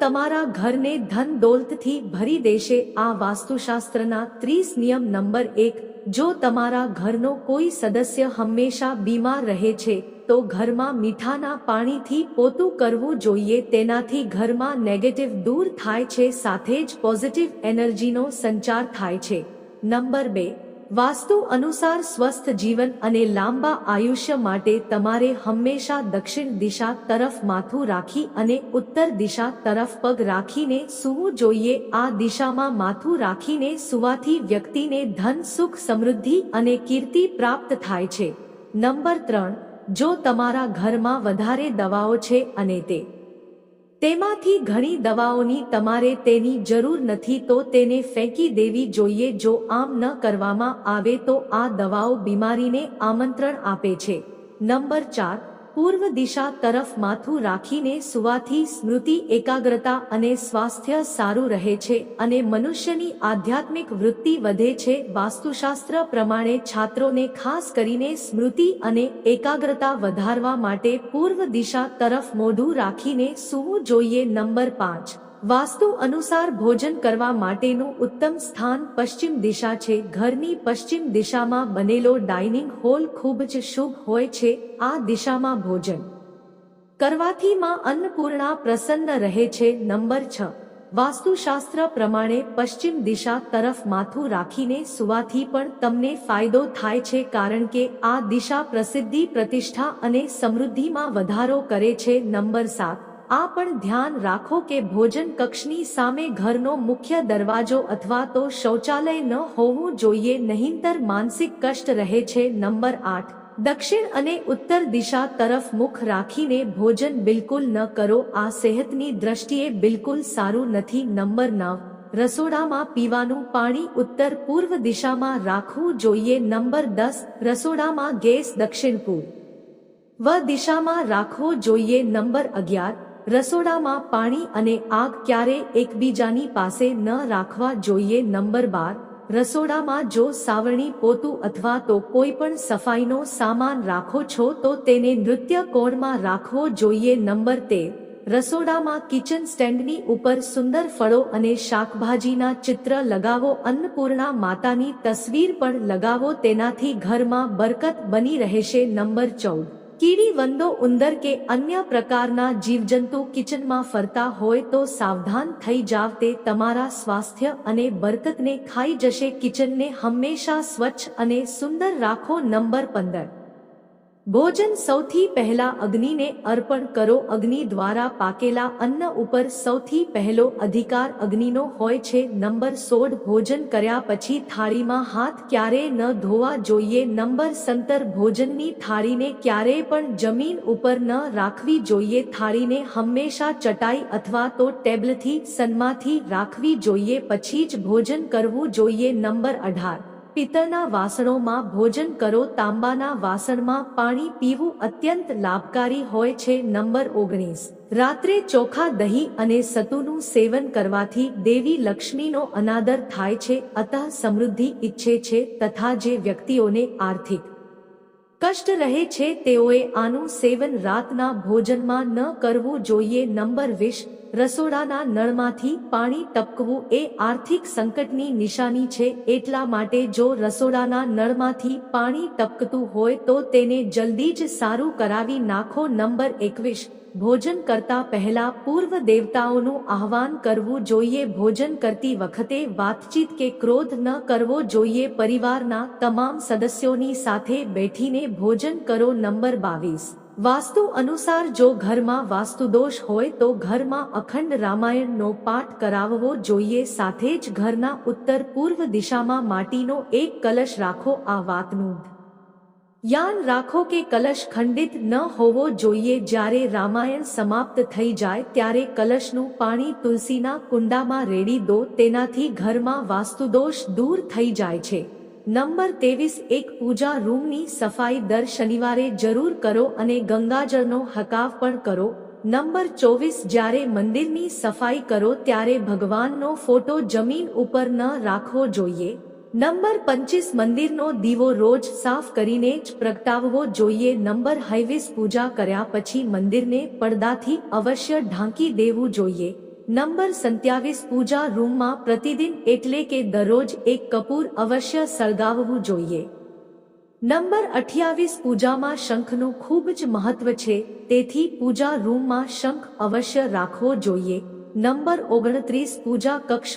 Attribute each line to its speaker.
Speaker 1: તમારા ઘરને ધન દોલતથી ભરી દેશે આ વાસ્તુશાસ્ત્રના ત્રીસ નિયમ નંબર એક. જો તમારા ઘરનો કોઈ સદસ્ય હંમેશા બીમાર રહે છે, તો ઘરમાં મીઠાના પાણીથી પોતું કરવું જોઈએ. તેનાથી ઘરમાં નેગેટિવ દૂર થાય છે, સાથે જ પોઝિટિવ એનર્જીનો સંચાર થાય છે. નંબર બે. વાસ્તુ અનુસાર સ્વસ્થ જીવન અને લાંબા આયુષ્ય માટે તમારે હંમેશા દક્ષિણ દિશા તરફ માથું રાખી અને ઉત્તર દિશા તરફ પગ રાખીને સૂવું જોઈએ. આ દિશામાં માથું રાખીને સુવાથી વ્યક્તિને ધન, સુખ, સમૃદ્ધિ અને કીર્તિ પ્રાપ્ત થાય છે. નંબર ત્રણ, જો તમારા ઘરમાં વધારે દવાઓ છે અને તે તેમાંથી ઘણી દવાઓની તમારે તેની જરૂર નથી તો તેને ફેંકી દેવી જોઈએ જો આમ ન કરવામાં આવે તો આ દવાઓ બીમારીને આમંત્રણ આપે છે. નંબર ચાર પૂર્વ દિશા તરફ માથું રાખીને સુવાથી સ્મૃતિ, એકાગ્રતા અને સ્વાસ્થ્ય સારું રહે છે અને મનુષ્યની આધ્યાત્મિક વૃત્તિ વધે છે. વાસ્તુશાસ્ત્ર પ્રમાણે છાત્રોને ખાસ કરીને સ્મૃતિ અને એકાગ્રતા વધારવા માટે પૂર્વ દિશા તરફ મોઢું રાખીને સૂવું જોઈએ. નંબર પાંચ. વાસ્તુ અનુસાર ભોજન કરવા માટેનું ઉત્તમ સ્થાન પશ્ચિમ દિશા છે. ઘરની પશ્ચિમ દિશામાં બનેલો ડાઇનિંગ હોલ ખૂબ જ શુભ હોય છે. આ દિશામાં ભોજન કરવાથી માં અન્નપૂર્ણા પ્રસન્ન રહે છે. નંબર છ. વાસ્તુશાસ્ત્ર પ્રમાણે પશ્ચિમ દિશા તરફ માથું રાખીને સુવાથી પણ તમને ફાયદો થાય છે કારણ કે આ દિશા પ્રસિદ્ધિ, પ્રતિષ્ઠા અને સમૃદ્ધિમાં વધારો કરે છે. નંબર સાત. આ પણ ધ્યાન રાખો કે ભોજન કક્ષની સામે ઘરનો મુખ્ય દરવાજો અથવા તો શૌચાલય ન હોવું જોઈએ, નહીંતર માનસિક કષ્ટ રહે છે. નંબર આઠ. દક્ષિણ અને ઉત્તર દિશા તરફ મુખ રાખીને ભોજન બિલકુલ ન કરો. આ સેહતની દ્રષ્ટિએ બિલકુલ સારું નથી. નંબર નવ. રસોડામાં પીવાનું પાણી ઉત્તર પૂર્વ દિશામાં રાખવું જોઈએ. નંબર દસ. રસોડામાં ગેસ દક્ષિણ પૂર્વ વ દિશામાં રાખવો જોઈએ. નંબર અગિયાર. રસોડામાં પાણી અને આગ ક્યારે એકબીજાની પાસે ન રાખવા જોઈએ? નંબર બાર, રસોડામાં જો સાવરણી પોતું અથવા તો કોઈ પણ સફાઈનો સામાન રાખો છો, તો તેને નૃત્ય કોણમાં રાખવો જોઈએ? નંબર તેર, રસોડામાં કિચન સ્ટેન્ડની ઉપર સુંદર ફળો અને શાકભાજીના ચિત્ર લગાવો. અન્નપૂર્ણા માતાની તસવીર પણ લગાવો. તેનાથી ઘરમાં બરકત બની રહેશે. નંબર ચૌદ કીડી વંદો ઉંદર કે અન્ય પ્રકારના જીવજંતુ કિચનમાં ફરતા હોય તો સાવધાન થઈ જાવ તે તમારા સ્વાસ્થ્ય અને બરકતને ખાઈ જશે. કિચનને હંમેશા સ્વચ્છ અને સુંદર રાખો. નંબર પંદર. ભોજન સૌથી પહેલા અગ્નિને અર્પણ કરો. અગ્નિ દ્વારા પાકેલા અન્ન ઉપર સૌથી પહેલો અધિકાર અગ્નિનો હોય છે. નંબર સોળ, ભોજન કર્યા પછી થાળીમાં હાથ ક્યારેય ન ધોવા જોઈએ. નંબર સંતર ભોજનની થાળીને ક્યારેય પણ જમીન ઉપર ન રાખવી જોઈએ. થાળીને હંમેશા ચટાઈ અથવા તો ટેબલથી, સન્માથી રાખવી જોઈએ. પછી જ ભોજન કરવું જોઈએ. નંબર અઢાર પિત્તળના વાસણોમાં ભોજન કરો. તાંબાના વાસણમાં પાણી પીવું અત્યંત લાભકારી હોય છે. નંબર ઓગણીસ. રાત્રે ચોખા દહીં અને સતુનું સેવન કરવાથી દેવી લક્ષ્મીનો અનાદર થાય છે. અતઃ સમૃદ્ધિ ઈચ્છે છે તથા જે વ્યક્તિઓને આર્થિક કષ્ટ રહે છે તેઓએ આનું સેવન રાતના ભોજનમાં ન કરવું જોઈએ. નંબર વીસ, રસોડાના નળમાંથી પાણી ટપકવું એ આર્થિક સંકટની નિશાની છે. એટલા માટે જો રસોડાના નળમાંથી પાણી ટપકતું હોય તો તેને જલ્દી જ સારું કરાવી નાખો. નંબર એકવીસ ભોજન કરતા પહેલા પૂર્વ દેવતાઓનું આહવાન કરવું જોઈએ. ભોજન કરતી વખતે વાતચીત કે ક્રોધ ન કરવો જોઈએ. પરિવારના તમામ સદસ્યોની સાથે બેઠીને ભોજન કરો. નંબર બાવીસ. વાસ્તુ અનુસાર જો ઘરમાં વાસ્તુદોષ હોય તો ઘરમાં અખંડ રામાયણનો પાઠ કરાવવો જોઈએ. સાથે જ ઘરના ઉત્તર પૂર્વ દિશામાં માટીનો એક કલશ રાખો. આ વાતનું યાન રાખો કે કલશ ખંડિત ન હોવો જોઈએ. જ્યારે રામાયણ સમાપ્ત થઈ જાય, ત્યારે કલશનું પાણી તુલસીના કુંડામાં રેડી દો. તેનાથી ઘરમાં વાસ્તુદોષ દૂર થઈ જાય છે. નંબર ત્રેવીસ, એક પૂજા રૂમની સફાઈ દર શનિવારે જરૂર કરો અને ગંગાજળનો હકાવ પણ કરો. નંબર ચોવીસ, જ્યારે મંદિરની સફાઈ કરો, ત્યારે ભગવાનનો ફોટો જમીન ઉપર ન રાખવો જોઈએ. નંબર પંચીસ મંદિરનો દીવો રોજ સાફ કરીને જ પ્રગટાવવો જોઈએ. નંબર હૈવીસ પૂજા કર્યા પછી મંદિરને પડદાથી અવશ્ય ઢાંકી દેવું જોઈએ. નંબર સત્યાવીસ પૂજા રૂમમાં પ્રતિદિન એટલે કે દરરોજ એક કપૂર અવશ્ય સળગાવવું જોઈએ. નંબર અઠ્યાવીસ પૂજામાં શંખનું ખૂબ જ મહત્વ છે. તેથી પૂજા રૂમમાં શંખ અવશ્ય રાખવો જોઈએ. નંબર ઓગણત્રીસ પૂજા કક્ષ